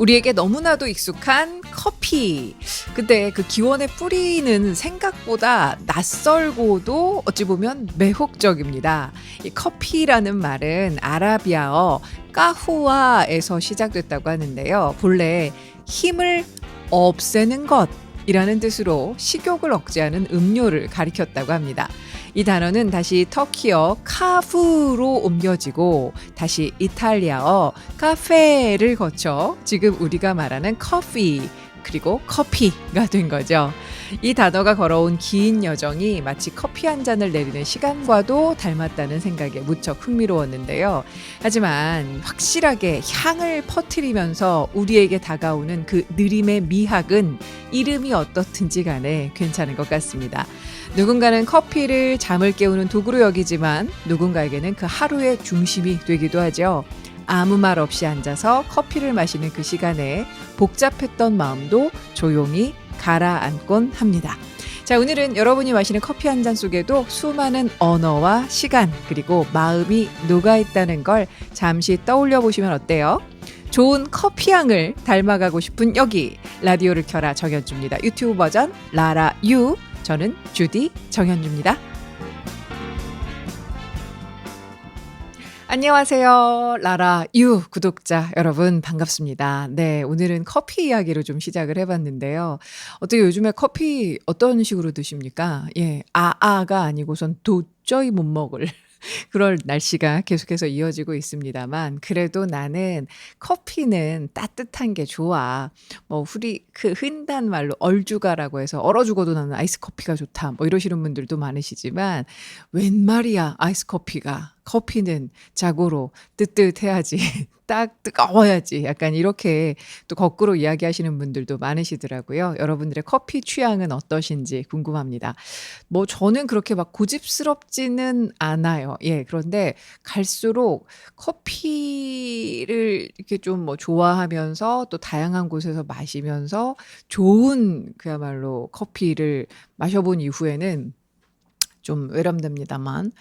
우리에게 너무나도 익숙한 커피. 근데 그 기원의 뿌리는 생각보다 낯설고도 어찌 보면 매혹적입니다. 이 커피라는 말은 아라비아어 까후아에서 시작됐다고 하는데요. 본래 힘을 없애는 것 이라는 뜻으로 식욕을 억제하는 음료를 가리켰다고 합니다. 이 단어는 다시 터키어 카프로 옮겨지고 다시 이탈리아어 카페를 거쳐 지금 우리가 말하는 커피 그리고 커피가 된 거죠. 이 단어가 걸어온 긴 여정이 마치 커피 한 잔을 내리는 시간과도 닮았다는 생각에 무척 흥미로웠는데요. 하지만 확실하게 향을 퍼뜨리면서 우리에게 다가오는 그 느림의 미학은 이름이 어떻든지 간에 괜찮은 것 같습니다. 누군가는 커피를 잠을 깨우는 도구로 여기지만 누군가에게는 그 하루의 중심이 되기도 하죠. 아무 말 없이 앉아서 커피를 마시는 그 시간에 복잡했던 마음도 조용히 가라앉곤 합니다. 자, 오늘은 여러분이 마시는 커피 한 잔 속에도 수많은 언어와 시간, 그리고 마음이 녹아있다는 걸 잠시 떠올려 보시면 어때요? 좋은 커피향을 닮아가고 싶은 여기 라디오를 켜라 정현주입니다. 유튜브 버전 라라 유 저는 주디 정현주입니다. 안녕하세요. 라라 유 구독자 여러분 반갑습니다. 네, 오늘은 커피 이야기로 좀 시작을 해 봤는데요. 어떻게 요즘에 커피 어떤 식으로 드십니까? 예, 아아가 아니고선 도저히 못 먹을 그럴 날씨가 계속해서 이어지고 있습니다만 그래도 나는 커피는 따뜻한 게 좋아. 뭐 우리 그 흔한 말로 얼죽아라고 해서 얼어 죽어도 나는 아이스 커피가 좋다. 뭐 이러시는 분들도 많으시지만 웬 말이야 아이스 커피가 커피는 자고로 뜨뜻해야지. 딱 뜨거워야지. 약간 이렇게 또 거꾸로 이야기하시는 분들도 많으시더라고요. 여러분들의 커피 취향은 어떠신지 궁금합니다. 뭐 저는 그렇게 막 고집스럽지는 않아요. 예. 그런데 갈수록 커피를 이렇게 좀 뭐 좋아하면서 또 다양한 곳에서 마시면서 좋은 그야말로 커피를 마셔본 이후에는 좀 외람됩니다만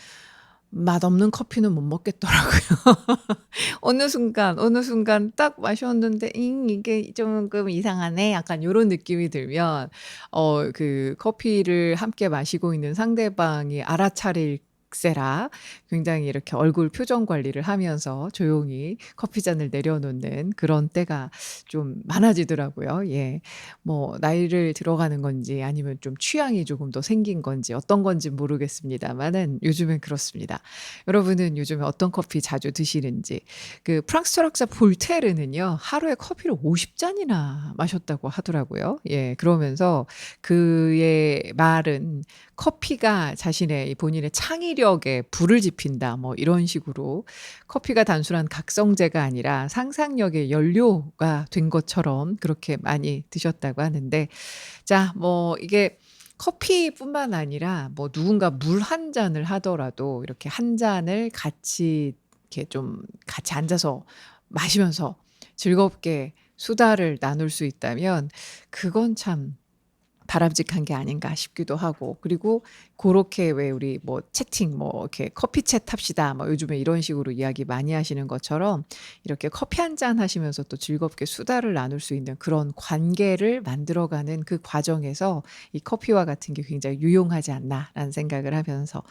맛없는 커피는 못 먹겠더라고요. 어느 순간, 어느 순간 딱 마셨는데, 잉, 이게 조금 이상하네. 약간 요런 느낌이 들면, 어, 그 커피를 함께 마시고 있는 상대방이 알아차릴 세라 굉장히 이렇게 얼굴 표정 관리를 하면서 조용히 커피 잔을 내려놓는 그런 때가 좀 많아지더라고요. 예. 뭐 나이를 들어가는 건지 아니면 좀 취향이 조금 더 생긴 건지 어떤 건지 모르겠습니다만은 요즘엔 그렇습니다. 여러분은 요즘에 어떤 커피 자주 드시는지 그 프랑스 철학자 볼테르는요. 하루에 커피를 50잔이나 마셨다고 하더라고요. 예. 그러면서 그의 말은 커피가 자신의 본인의 창의력에 불을 지핀다. 뭐 이런 식으로 커피가 단순한 각성제가 아니라 상상력의 연료가 된 것처럼 그렇게 많이 드셨다고 하는데 자, 뭐 이게 커피뿐만 아니라 뭐 누군가 물 한 잔을 하더라도 이렇게 한 잔을 같이 이렇게 좀 같이 앉아서 마시면서 즐겁게 수다를 나눌 수 있다면 그건 참 바람직한 게 아닌가 싶기도 하고 그리고 그렇게 왜 우리 뭐 채팅 뭐 이렇게 커피 챗 합시다 뭐 요즘에 이런 식으로 이야기 많이 하시는 것처럼 이렇게 커피 한 잔 하시면서 또 즐겁게 수다를 나눌 수 있는 그런 관계를 만들어가는 그 과정에서 이 커피와 같은 게 굉장히 유용하지 않나라는 생각을 하면서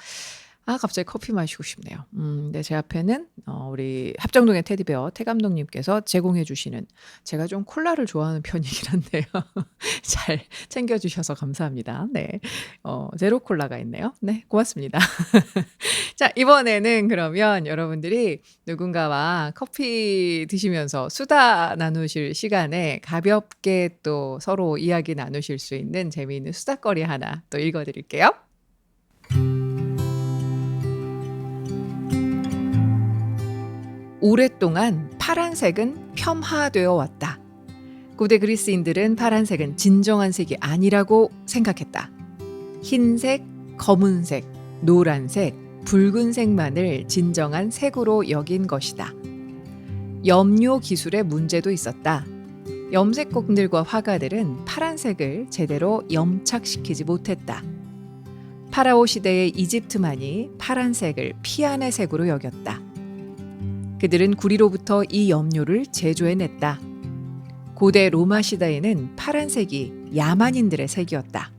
아 갑자기 커피 마시고 싶네요. 음 네 제 앞에는 어 우리 합정동의 테디베어 태 감독님께서 제공해 주시는 제가 좀 콜라를 좋아하는 편이긴 한데요. 잘 챙겨 주셔서 감사합니다. 네. 어 제로 콜라가 있네요. 네 고맙습니다. 자 이번에는 그러면 여러분들이 누군가와 커피 드시면서 수다 나누실 시간에 가볍게 또 서로 이야기 나누실 수 있는 재미있는 수다거리 하나 또 읽어 드릴게요. 오랫동안 파란색은 폄하되어 왔다. 고대 그리스인들은 파란색은 진정한 색이 아니라고 생각했다. 흰색, 검은색, 노란색, 붉은색만을 진정한 색으로 여긴 것이다. 염료 기술의 문제도 있었다. 염색공들과 화가들은 파란색을 제대로 염착시키지 못했다. 파라오 시대의 이집트만이 파란색을 피안의 색으로 여겼다. 그들은 구리로부터 이 염료를 제조해냈다. 고대 로마 시대에는 파란색이 야만인들의 색이었다.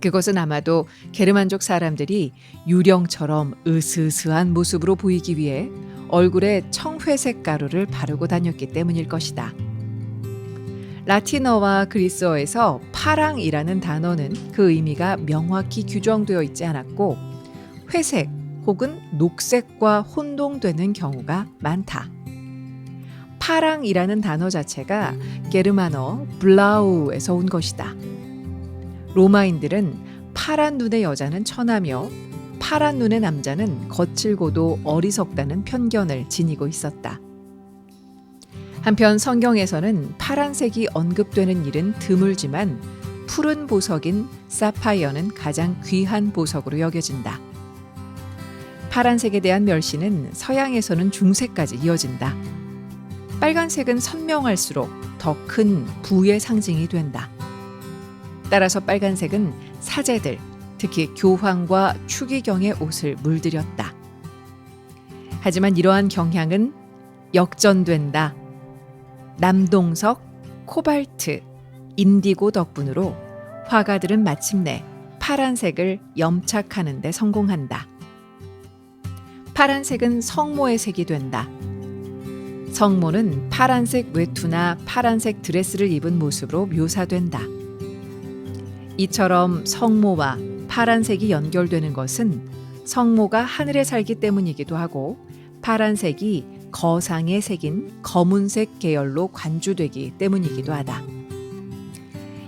그것은 아마도 게르만족 사람들이 유령처럼 으스스한 모습으로 보이기 위해 얼굴에 청회색 가루를 바르고 다녔기 때문일 것이다. 라틴어와 그리스어에서 파랑이라는 단어는 그 의미가 명확히 규정되어 있지 않았고 회색 혹은 녹색과 혼동되는 경우가 많다. 파랑이라는 단어 자체가 게르만어 블라우에서 온 것이다. 로마인들은 파란 눈의 여자는 천하며 파란 눈의 남자는 거칠고도 어리석다는 편견을 지니고 있었다. 한편 성경에서는 파란색이 언급되는 일은 드물지만 푸른 보석인 사파이어는 가장 귀한 보석으로 여겨진다. 파란색에 대한 멸시는 서양에서는 중세까지 이어진다. 빨간색은 선명할수록 더 큰 부의 상징이 된다. 따라서 빨간색은 사제들, 특히 교황과 추기경의 옷을 물들였다. 하지만 이러한 경향은 역전된다. 남동석, 코발트, 인디고 덕분으로 화가들은 마침내 파란색을 염착하는 데 성공한다. 파란색은 성모의 색이 된다. 성모는 파란색 외투나 파란색 드레스를 입은 모습으로 묘사된다. 이처럼 성모와 파란색이 연결되는 것은 성모가 하늘에 살기 때문이기도 하고 파란색이 거상의 색인 검은색 계열로 관주되기 때문이기도 하다.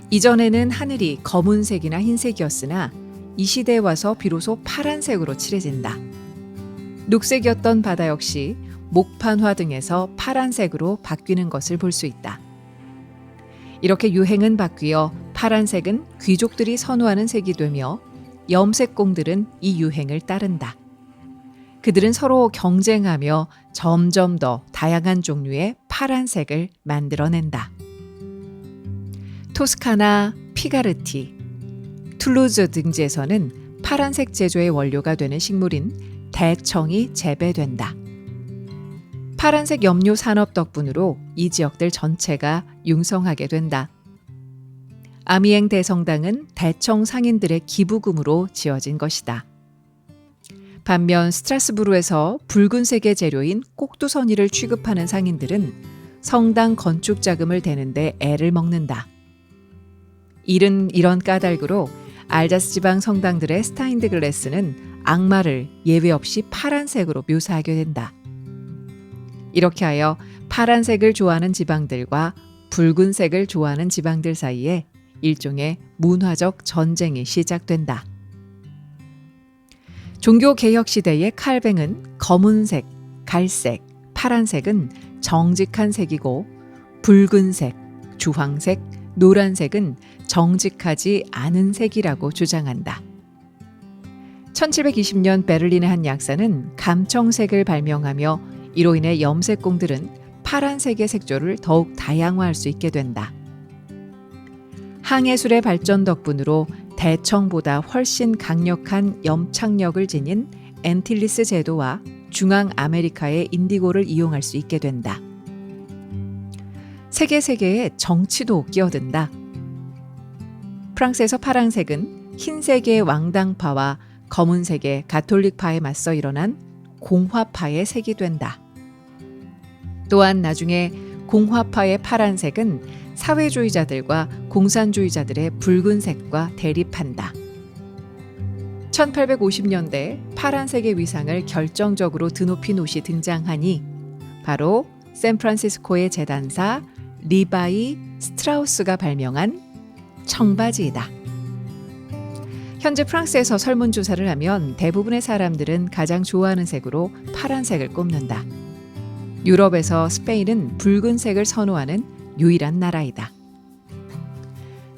이전에는 하늘이 검은색이나 흰색이었으나 이 시대에 와서 비로소 파란색으로 칠해진다. 녹색이었던 바다 역시 목판화 등에서 파란색으로 바뀌는 것을 볼 수 있다. 이렇게 유행은 바뀌어 파란색은 귀족들이 선호하는 색이 되며 염색공들은 이 유행을 따른다. 그들은 서로 경쟁하며 점점 더 다양한 종류의 파란색을 만들어낸다. 토스카나, 피가르티, 툴루즈 등지에서는 파란색 제조의 원료가 되는 식물인 대청이 재배된다. 파란색 염료 산업 덕분으로 이 지역들 전체가 융성하게 된다. 아미엥 대성당은 대청 상인들의 기부금으로 지어진 것이다. 반면 스트라스부르에서 붉은색의 재료인 꼭두선이를 취급하는 상인들은 성당 건축 자금을 대는데 애를 먹는다. 이른 이런 까닭으로 알자스 지방 성당들의 스타인드 글래스는 악마를 예외 없이 파란색으로 묘사하게 된다. 이렇게 하여 파란색을 좋아하는 지방들과 붉은색을 좋아하는 지방들 사이에 일종의 문화적 전쟁이 시작된다. 종교 개혁 시대의 칼뱅은 검은색, 갈색, 파란색은 정직한 색이고 붉은색, 주황색, 노란색은 정직하지 않은 색이라고 주장한다. 1720년 베를린의 한 약사는 감청색을 발명하며 이로 인해 염색공들은 파란색의 색조를 더욱 다양화할 수 있게 된다. 항해술의 발전 덕분으로 대청보다 훨씬 강력한 염착력을 지닌 엔틸리스 제도와 중앙 아메리카의 인디고를 이용할 수 있게 된다. 세계 세계에 정치도 끼어든다. 프랑스에서 파란색은 흰색의 왕당파와 검은색의 가톨릭파에 맞서 일어난 공화파의 색이 된다. 또한 나중에 공화파의 파란색은 사회주의자들과 공산주의자들의 붉은색과 대립한다. 1850년대 파란색의 위상을 결정적으로 드높인 옷이 등장하니 바로 샌프란시스코의 재단사 리바이 스트라우스가 발명한 청바지이다. 현재 프랑스에서 설문조사를 하면 대부분의 사람들은 가장 좋아하는 색으로 파란색을 꼽는다. 유럽에서 스페인은 붉은색을 선호하는 유일한 나라이다.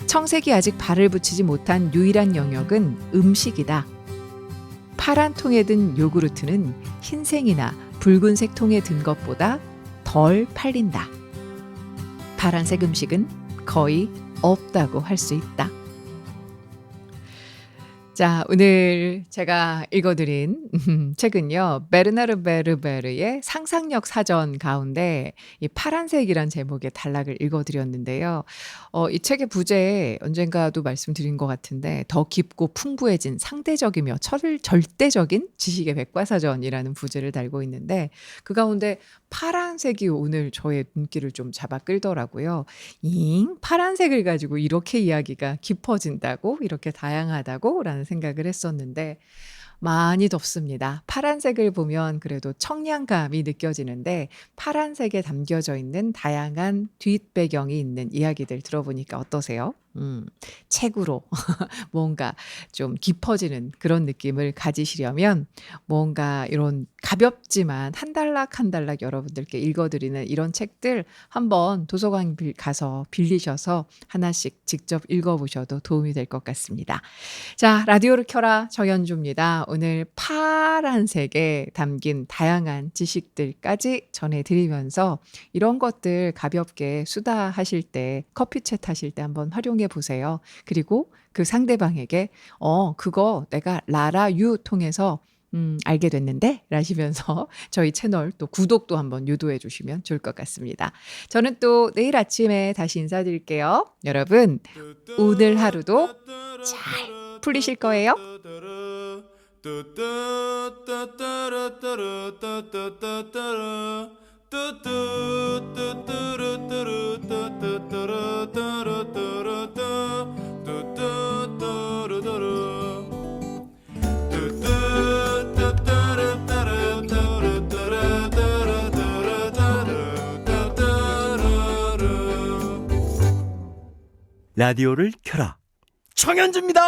청색이 아직 발을 붙이지 못한 유일한 영역은 음식이다. 파란 통에 든 요구르트는 흰색이나 붉은색 통에 든 것보다 덜 팔린다. 파란색 음식은 거의 없다고 할 수 있다. 자, 오늘 제가 읽어드린 책은요, 베르나르 베르베르의 상상력 사전 가운데 이 파란색이란 제목의 단락을 읽어드렸는데요. 어, 이 책의 부제에 언젠가도 말씀드린 것 같은데, 더 깊고 풍부해진 상대적이며 철, 절대적인 지식의 백과사전이라는 부제를 달고 있는데, 그 가운데 파란색이 오늘 저의 눈길을 좀 잡아 끌더라고요. 잉? 파란색을 가지고 이렇게 이야기가 깊어진다고? 이렇게 다양하다고? 라는 생각을 했었는데, 많이 덥습니다. 파란색을 보면 그래도 청량감이 느껴지는데, 파란색에 담겨져 있는 다양한 뒷배경이 있는 이야기들 들어보니까 어떠세요? 음, 책으로 뭔가 좀 깊어지는 그런 느낌을 가지시려면 뭔가 이런 가볍지만 한 단락 한 단락 여러분들께 읽어드리는 이런 책들 한번 도서관 빌- 가서 빌리셔서 하나씩 직접 읽어보셔도 도움이 될 것 같습니다. 자, 라디오를 켜라 정연주입니다. 오늘 파란색에 담긴 다양한 지식들까지 전해드리면서 이런 것들 가볍게 수다하실 때 커피챗 하실 때 한번 활용 해 보세요. 그리고 그 상대방에게 어 그거 내가 라라 유 통해서 음, 알게 됐는데 라시면서 저희 채널 또 구독도 한번 유도해 주시면 좋을 것 같습니다. 저는 또 내일 아침에 다시 인사드릴게요. 여러분 오늘 하루도 잘 풀리실 거예요. 라디오를 켜라. 청현주입니다.